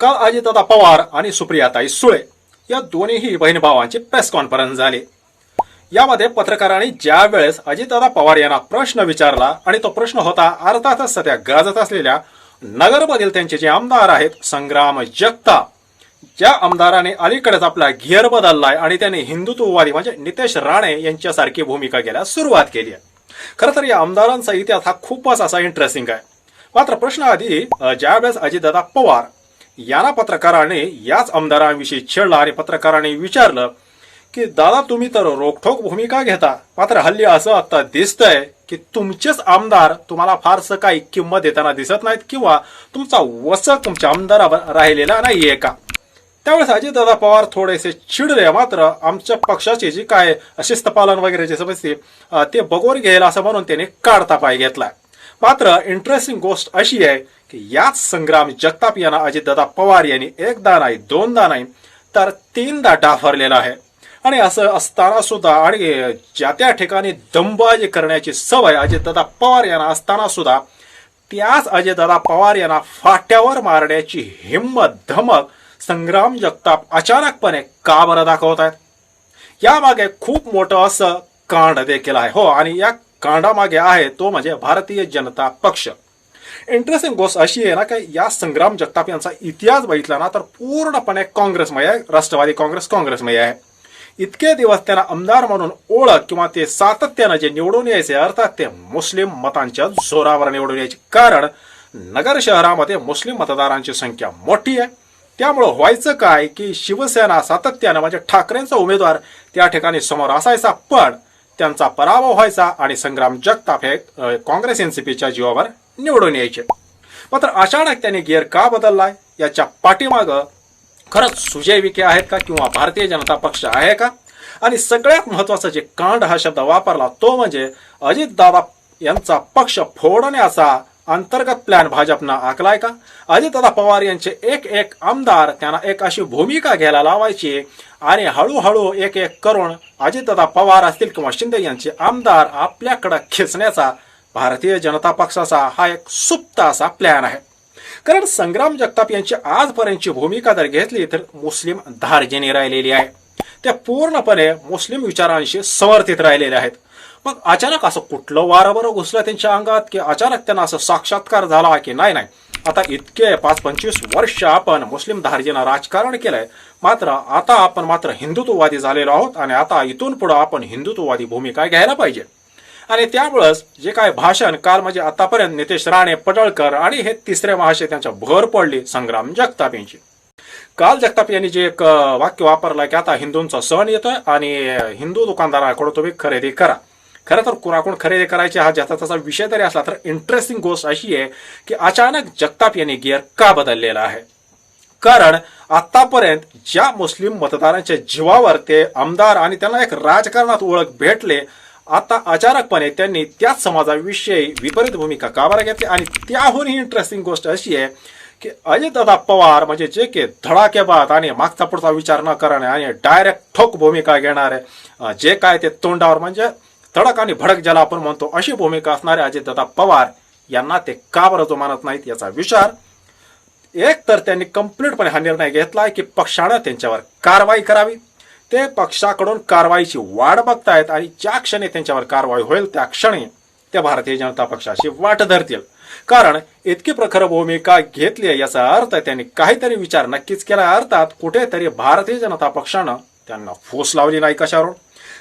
काल अजितदादा पवार आणि सुप्रियाताई सुळे या दोन्हीही बहीण भावांची प्रेस कॉन्फरन्स झाली. यामध्ये पत्रकारांनी ज्या वेळेस अजितदादा पवार यांना प्रश्न विचारला आणि तो प्रश्न होता अर्थातच सध्या गाजत असलेल्या नगरमधील त्यांचे जे आमदार आहेत संग्राम जगताप ज्या आमदाराने अलीकडेच आपला गिअर बदललाय आणि त्याने हिंदुत्ववादी म्हणजे नितेश राणे यांच्यासारखी भूमिका घ्यायला सुरुवात केली आहे. खरं तर या आमदारांचा इतिहास हा खूपच असा इंटरेस्टिंग आहे. मात्र प्रश्न आधी ज्यावेळेस अजितदादा पवार याला पत्रकाराने याच आमदारांविषयी छेडला आणि पत्रकाराने विचारलं की दादा तुम्ही तर रोखोक भूमिका घेता. मात्र हल्ली असं आता दिसतंय की तुमचेच आमदार तुम्हाला फारसं काही किंमत देताना दिसत नाहीत किंवा तुमचा वचक तुमच्या आमदारावर राहिलेला नाहीये का? त्यावेळेस अजितदादा पवार थोडेसे चिडले. मात्र आमच्या पक्षाची जी काय शिस्तपालन वगैरे जे समजते ते बगोर घ्यायला असं म्हणून त्याने काढता पाय घेतला. मात्र इंटरेस्टिंग गोष्ट अशी आहे की याच संग्राम जगताप यांना अजितदादा पवार यांनी एकदा नाही दोनदा नाही तर तीनदा डाफरलेला आहे. आणि असं असताना सुद्धा आणि ज्या त्या ठिकाणी दंबाजी करण्याची सवय अजितदादा पवार यांना असताना सुद्धा त्याच अजितदादा पवार यांना फाट्यावर मारण्याची हिंमत धमक संग्राम जगताप अचानकपणे का बरं दाखवत आहेत. यामागे खूप मोठं असं कांड देखील आहे. हो आणि या कांडामागे आहे तो म्हणजे भारतीय जनता पक्ष. इंटरेस्टिंग गोष्ट अशी आहे ना की या संग्राम जगताप यांचा इतिहास बघितला ना तर पूर्णपणे काँग्रेसमय आहे राष्ट्रवादी काँग्रेस काँग्रेसमय आहे. इतके दिवस त्यांना आमदार म्हणून ओळख किंवा ते सातत्यानं जे निवडून यायचे अर्थात ते मुस्लिम मतांच्या जोरावर निवडून यायचे. कारण नगर शहरामध्ये मुस्लिम मतदारांची संख्या मोठी आहे. त्यामुळं व्हायचं काय की शिवसेना सातत्यानं म्हणजे ठाकरेंचा उमेदवार त्या ठिकाणी समोर असायचा. पण त्यांचा पराभव व्हायचा आणि संग्राम जगताप हे काँग्रेस एनसीपीच्या जीवावर निवडून यायचे. मात्र अचानक त्यांनी गिअर का बदललाय? याच्या पाठीमागं खरंच सुजय विखे आहेत का किंवा भारतीय जनता पक्ष आहे का? आणि सगळ्यात महत्वाचं जे कांड हा शब्द वापरला तो म्हणजे अजितदादा यांचा पक्ष फोडण्याचा अंतर्गत प्लॅन भाजपनं आखलाय का? अजितदादा पवार यांचे एक एक आमदार त्यांना एक अशी भूमिका घ्यायला लावायची आणि हळूहळू एक एक करून अजितदादा पवार असतील किंवा शिंदे यांचे आमदार आपल्याकडे खेचण्याचा भारतीय जनता पक्षाचा हा एक सुप्त असा प्लॅन आहे. कारण संग्राम जगताप यांची आजपर्यंतची भूमिका जर घेतली तर मुस्लिम धार्जिनी राहिलेली आहे. त्या पूर्णपणे मुस्लिम विचारांशी समर्थित राहिलेले आहेत. मग अचानक असं कुठलं वारं बरं घुसलं त्यांच्या अंगात की अचानक त्यांना असं साक्षात्कार झाला की नाही नाही. आता इतके पाच पंचवीस वर्ष आपण मुस्लिम धार्जीनं राजकारण केलंय. मात्र आता आपण मात्र हिंदुत्ववादी झालेलो आहोत आणि आता इथून पुढे आपण हिंदुत्ववादी भूमिका घ्यायला पाहिजे. आणि त्यामुळंच जे काय भाषण काल म्हणजे आतापर्यंत नितेश राणे पडळकर आणि हे तिसरे महाशय त्यांच्या भर पडली संग्राम जगताप यांची काल जगताप यांनी जे एक वाक्य वापरलं की आता हिंदूंचा सण येतोय आणि हिंदू दुकानदाराकडून तुम्ही खरेदी करा. खरं तर कुणाकडून खरेदी करायची हा ज्याचा त्याचा विषय तरी असला तर इंटरेस्टिंग गोष्ट अशी आहे की अचानक जगताप यांनी गिअर का बदललेला आहे? कारण आतापर्यंत ज्या मुस्लिम मतदारांच्या जीवावर ते आमदार आणि त्यांना एक राजकारणात ओळख भेटले आता अचानकपणे त्यांनी त्याच समाजाविषयी विपरीत भूमिका का बरं घेतली? आणि त्याहूनही इंटरेस्टिंग गोष्ट अशी आहे की अजितदादा पवार म्हणजे जे की धडाकेबाद आणि मागचा पुढचा विचार न करणे आणि डायरेक्ट ठोक भूमिका घेणारे जे काय ते तोंडावर म्हणजे धडक आणि भडक ज्याला आपण म्हणतो अशी भूमिका असणारे अजितदादा पवार यांना ते का बरं जो मानत नाहीत याचा विचार. एक तर त्यांनी कंप्लीटपणे हा निर्णय घेतलाय की पक्षानं त्यांच्यावर कारवाई करावी. ते पक्षाकडून कारवाईची वाट बघतायत आणि ज्या क्षणी त्यांच्यावर कारवाई होईल त्या क्षणी ते भारतीय जनता पक्षाशी वाट धरतील. कारण इतकी प्रखर भूमिका घेतली आहे याचा अर्थ त्यांनी काहीतरी विचार नक्कीच केला. अर्थात कुठेतरी भारतीय जनता पक्षानं त्यांना फूस लावली नाही कशावरून?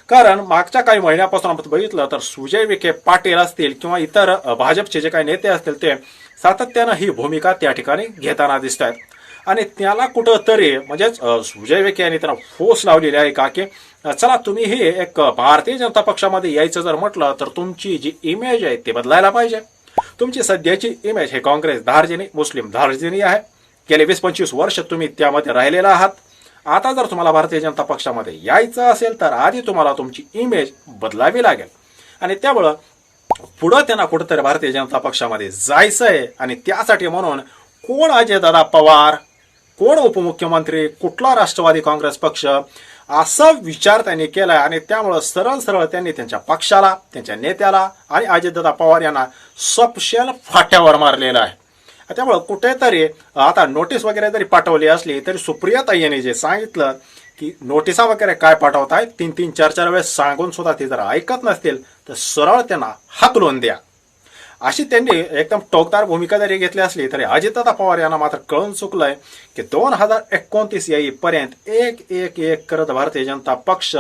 कारण मागच्या काही महिन्यापासून आपण बघितलं तर सुजय विखे पाटील असतील किंवा इतर भाजपचे जे काही नेते असतील ते सातत्यानं ही भूमिका त्या ठिकाणी घेताना दिसत आहेत आणि त्याला कुठं तरी म्हणजेच सुजय विखे यांनी त्यांना फोर्स लावलेली आहे का की चला तुम्ही हे एक भारतीय जनता पक्षामध्ये यायचं जर म्हटलं तर तुमची जी इमेज आहे ती बदलायला पाहिजे. तुमची सध्याची इमेज हे काँग्रेस धार्जिनी मुस्लिम धार्जिनी आहे. गेले वीस पंचवीस वर्ष तुम्ही त्यामध्ये राहिलेला आहात. आता जर तुम्हाला भारतीय जनता पक्षामध्ये यायचं असेल तर आधी तुम्हाला तुमची इमेज बदलावी लागेल. आणि त्यामुळं पुढं त्यांना कुठंतरी भारतीय जनता पक्षामध्ये जायचं आहे. आणि त्यासाठी म्हणून कोण अजयदादा पवार कोण उपमुख्यमंत्री कुठला राष्ट्रवादी काँग्रेस पक्ष असा विचार त्यांनी केलाय. आणि त्यामुळं सरळ सरळ त्यांनी त्यांच्या पक्षाला त्यांच्या नेत्याला आणि अजितदादा पवार यांना सपशेल फाट्यावर मारलेला आहे. त्यामुळं कुठेतरी आता नोटीस वगैरे जरी पाठवली असली तरी सुप्रियाताई यांनी जे सांगितलं की नोटिसा वगैरे काय पाठवताय तीन तीन चार चार वेळेस सांगून सुद्धा ते जर ऐकत नसतील तर सरळ त्यांना हाकलून द्या. अशी त्यांनी एकदम टोकदार भूमिका जरी घेतली असली तरी अजितदादा पवार यांना मात्र कळून चुकलंय की दोन हजार एकोणतीस येईपर्यंत एक एक एक करत भारतीय जनता पक्ष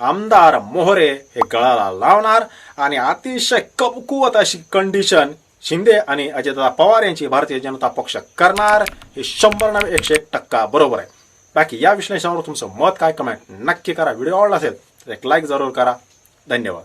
आमदार मोहरे हे गळाला लावणार आणि अतिशय कमकुवत अशी कंडिशन शिंदे आणि अजितदादा पवार यांची भारतीय जनता पक्ष करणार हे शंभर नव्हे एकशे एक टक्का बरोबर आहे. बाकी या विश्लेषणावर तुमचं मत काय कमेंट नक्की करा. व्हिडिओ आवडला असेल तर एक लाईक जरूर करा. धन्यवाद.